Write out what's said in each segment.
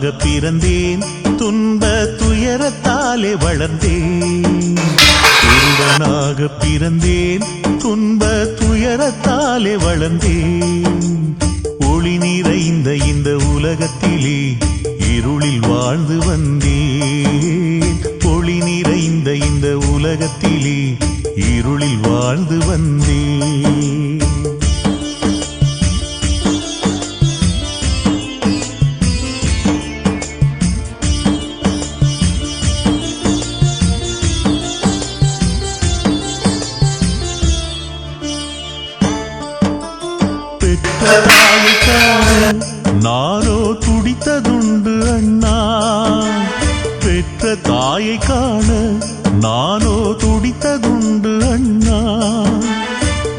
துன்பமாக பிறந்தேன் துன்ப துயரத்தாலே வளர்ந்தேன். துன்பனாக பிறந்தேன் துன்ப துயரத்தாலே வளர்ந்தேன். ஒளி நிறைந்த இந்த உலகத்திலே இருளில் வாழ்ந்து வந்தேன். ஒளி நிறைந்த இந்த உலகத்திலே இருளில் வாழ்ந்து வந்தேன். பெற்ற தாயை காண நானோ துடித்ததுண்டு அண்ணா.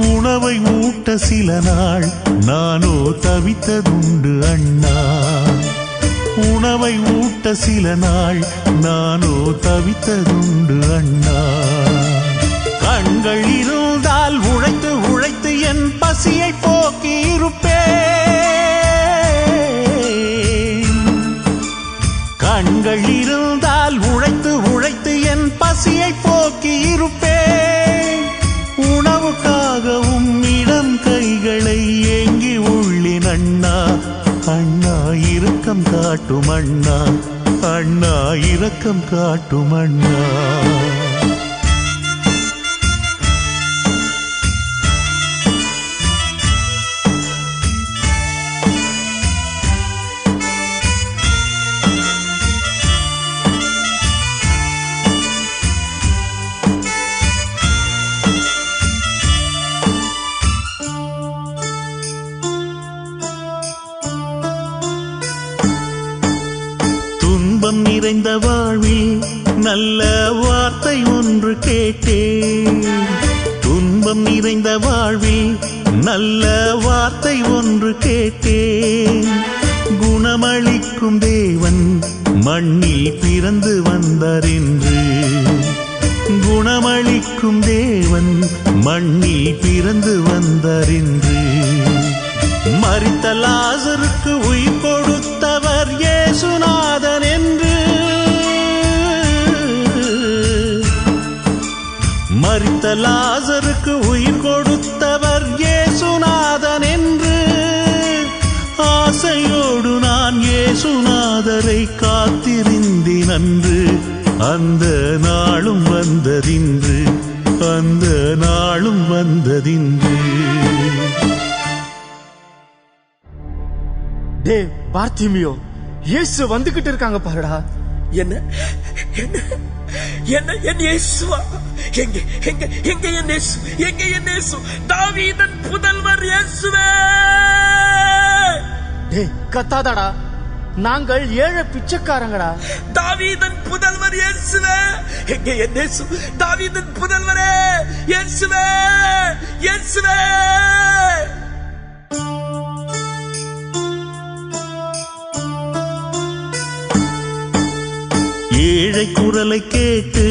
உணவை ஊட்ட சில நாள் நானோ தவித்ததுண்டு அண்ணா. உணவை ஊட்ட சில நாள் நானோ தவித்ததுண்டு அண்ணா. கண்கள் இருந்தால் உழைத்து உழைத்து என் பசியை போக்கி இருப்பேன் கண்கள் இருந்தால் பசியை போக்கி இருப்பேன். உணவுக்காகவும் இடம் கைகளை ஏங்கி உள்ளின் அண்ணா. அண்ணா இரக்கம் காட்டும் அண்ணா. அண்ணா இரக்கம் காட்டும் அண்ணா. நிறைந்த வாழ்வில் நல்ல வார்த்தை ஒன்று கேட்டேன். துன்பம் நிறைந்த வாழ்வில் நல்ல வார்த்தை ஒன்று கேட்டேன். குணமளிக்கும் தேவன் மண்ணில் பிறந்து வந்தார் என்று. குணமளிக்கும் தேவன் மண்ணில் பிறந்து வந்தார் என்று. லாசருக்கு உயிர் கொடு இயேசுநாதரை காத்திருந்தேன் அன்று அந்த நாளும் வந்ததின்று. அந்த நாளும் வந்ததின்று. டே பார்த்திமியோ இயேசு வந்துகிட்டு இருக்காங்க பாருடா. என்ன? என்ன? என்ன என் இயேசுவா? எங்க எங்க எங்க என் இயேசு? எங்க என் இயேசு? தாவீதன் புதல்வர் இயேசுவே! டே கத்தாதடா. நாங்கள் ஏழை பிச்சைக்காரங்கடா. தாவீதன் புதல்வர் இயேசுவே. எங்க என் இயேசு? தாவீதன் புதல்வரே இயேசுவே இயேசுவே. ஏழை குரலை கேட்டு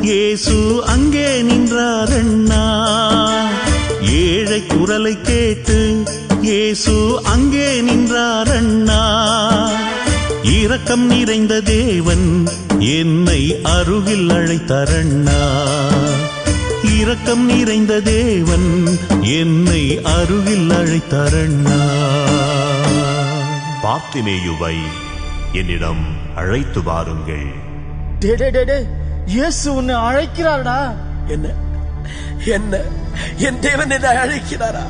இயேசு அங்கே நின்றார் அண்ணா. ஏழை குரலை கேட்டு இயேசு அங்கே நின்றார் அண்ணா இரக்கம் நிறைந்த தேவன் என்னை அருகில் அழைத்தார் அண்ணா இரக்கம் நிறைந்த தேவன் என்னை அருகில் அழைத்தார் அண்ணா பார்த்திமேயுவை என்னிடம் அழைத்து வாருங்கள். இயேசு உன்னை அழைக்கிறார்டா. என்ன? என்ன என் தேவன் என்னை அழைக்கிறாரா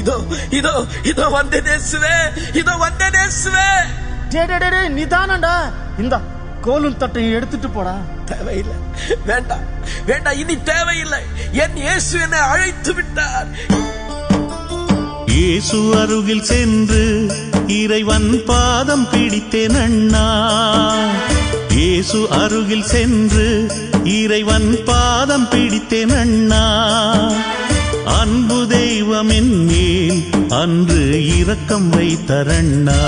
இதோ இதோ இதோ வந்த நேசுவே இதோ வந்த நேசுவே டே டே டே டே நிதானம்டா இந்த கோலும் தட்டையும் எடுத்துட்டு போடா தேவையில்லை வேண்டாம் வேண்டாம் இனி தேவையில்லை என் இயேசு என்னை அழைத்து விட்டார் இயேசு அருகில் சென்று இறைவன் பாதம் பிடித்தேன் அண்ணா இயேசு அருகில் சென்று இறைவன் பாதம் பிடித்தேன் அண்ணா. அன்பு தெய்வம் என் மேல் அன்று இரக்கம் வைத்தரண்ணா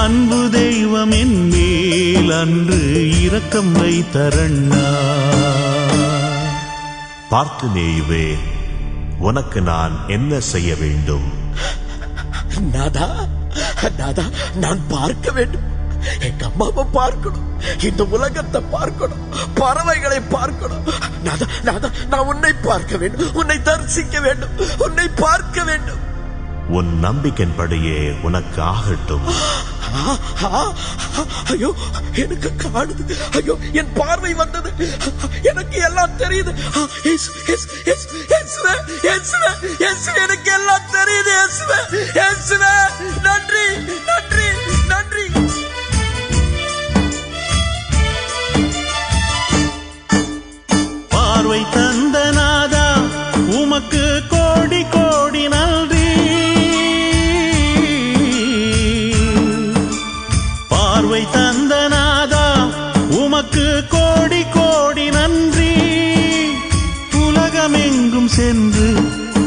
அன்பு தெய்வம் என் மேல் அன்று இரக்கம் வைத்தரண்ணா பார்த்திமேயுவே உனக்கு நான் என்ன செய்ய வேண்டும்? நாதா நாதா நான் பார்க்க வேண்டும். எங்க அம்மாவை பார்க்கணும். இந்த உலகத்தை பார்க்கணும். பறவைகளை பார்க்கணும். நான் உன்னை பார்க்க வேண்டும். உன்னை தரிசிக்க வேண்டும். உன்னை பார்க்க வேண்டும். உன் நம்பிக்கைன்படியே உனக்கு ஆகட்டும். ஐயோ எனக்கு காணுது. ஐயோ என் பார்வை வந்தது. எனக்கு எல்லாம் தெரியுது. எனக்கு எல்லாம் தெரியுது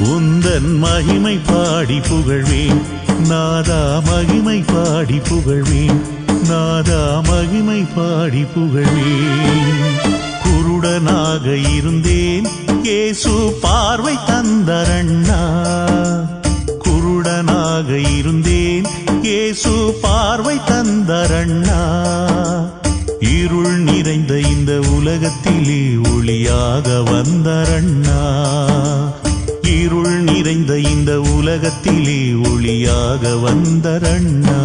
உந்தன் மகிமை பாடி புகழ்வேன். நாதா மகிமை பாடி புகழ்வேன். நாதா மகிமை பாடி புகழ்வேன். குருடனாக இருந்தேன். இயேசு பார்வை தந்தரண்ணா. குருடனாக இருந்தேன். இயேசு பார்வை தந்தரண்ணா. இருள் நிறைந்த இந்த உலகத்திலே ஒளியாக வந்தரண்ணா. இருள் நிறைந்த இந்த உலகத்திலே ஒளியாக வந்தரண்ணா